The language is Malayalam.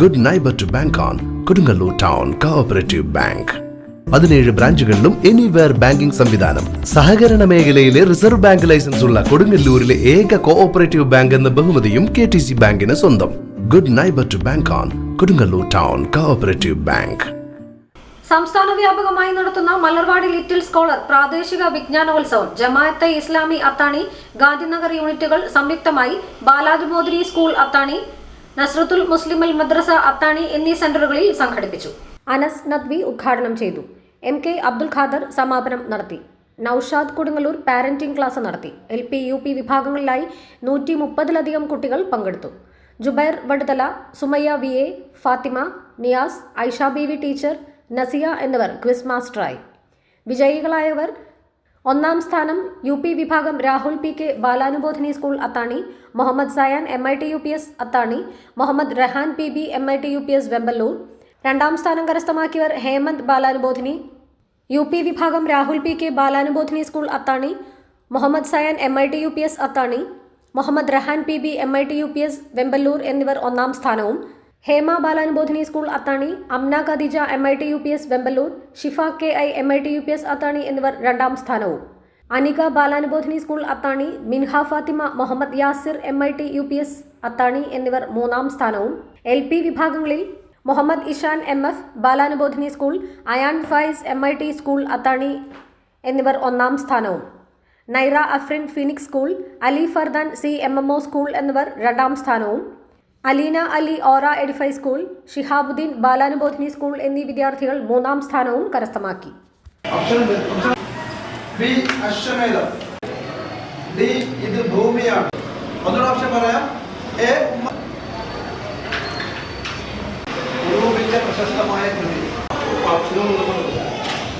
Good neighbour to bank on Kodungallur town cooperative bank പതിനേഴ് ബ്രാഞ്ചുകളിലും എനിവെയർ ബാങ്കിംഗ് സംവിധാനം. സഹകരണ മേഖലയിലെ റിസർവ് ബാങ്ക് ലൈസൻസ് ഉള്ള കൊടുങ്ങല്ലൂരിലെ ഏക കോഓപ്പറേറ്റീവ് ബാങ്ക് എന്ന ബഹുമതിയും കെ ടി സി ബാങ്കിന് സ്വന്തം. Good neighbour to bank on Kodungallur town cooperative bank സംസ്ഥാന വ്യാപകമായി നടത്തുന്ന മലർവാടി ലിറ്റിൽ സ്കോളർ പ്രാദേശിക വിജ്ഞാനോത്സവം ജമാഅത്തെ ഇസ്ലാമി അത്താണി ഗാന്ധിനഗർ യൂണിറ്റുകൾ സംയുക്തമായി ബാലാജ് സ്കൂൾ അത്താണി നസ്രത്തുൽ മുസ്ലിം അൽ മദ്രസ അത്താണി എന്നീ സെന്ററുകളിൽ സംഘടിപ്പിച്ചു. അനസ് നദ്വി ഉദ്ഘാടനം ചെയ്തു. എം കെ അബ്ദുൽ ഖാദർ സമാപനം നടത്തി. നൌഷാദ് കൊടുങ്ങല്ലൂർ പാരന്റിംഗ് ക്ലാസ് നടത്തി. എൽ പി യു പി വിഭാഗങ്ങളിലായി നൂറ്റി മുപ്പതിലധികം കുട്ടികൾ പങ്കെടുത്തു. Jubair Vaduthala Sumayya V A Fathima Niyas Aisha B V teacher Nasiya എന്നിവർ ക്വിസ് മാസ്റ്ററായി. വിജയികളായവർ ഒന്നാം സ്ഥാനം യു പി വിഭാഗം Rahul P K Balanubodhini school Athani Muhammad Sayan M I T U P S Athani Muhammad Rahan P B M I T U P S Vemballur. രണ്ടാം സ്ഥാനം കരസ്ഥമാക്കിയവർ ഹേമന്ത് ബാലാനുബോധിനി. യു പി വിഭാഗം Rahul P K Balanubodhini school Athani Muhammad Sayan M I T U P S Athani Muhammad Rahan P B M I T U P S Vemballur എന്നിവർ ഒന്നാം സ്ഥാനവും. Hema Balanubodhini school Athani Amna Khadeeja M I T U P S Vemballur Shifa K I M I T U P S Athani എന്നിവർ രണ്ടാം സ്ഥാനവും. Anika Balanubodhini school Athani Minha Fathima Muhammad Yasir M I T U P S Athani എന്നിവർ മൂന്നാം സ്ഥാനവും. എൽ പി വിഭാഗങ്ങളിൽ Muhammad Ishan M F Balanubodhini school Ayan Faiz M I T school Athani എന്നിവർ ഒന്നാം സ്ഥാനവും. Naira Afrin Phoenix school Ali Fardan C M M O school എന്നിവർ രണ്ടാം സ്ഥാനവും. Aleena Ali Aura Edify school Shihabuddin Balanubodhini school എന്നീ വിദ്യാർത്ഥികൾ മൂന്നാം സ്ഥാനവും കരസ്ഥമാക്കി. ബി അശ്വമേധം. ഡി ഇത് ഭൂമിയാണ്. ഒന്നുകൂടെ ഓപ്ഷൻ പറയാം. എ പ്രശസ്തമായ കൃതി. ഓപ്ഷനും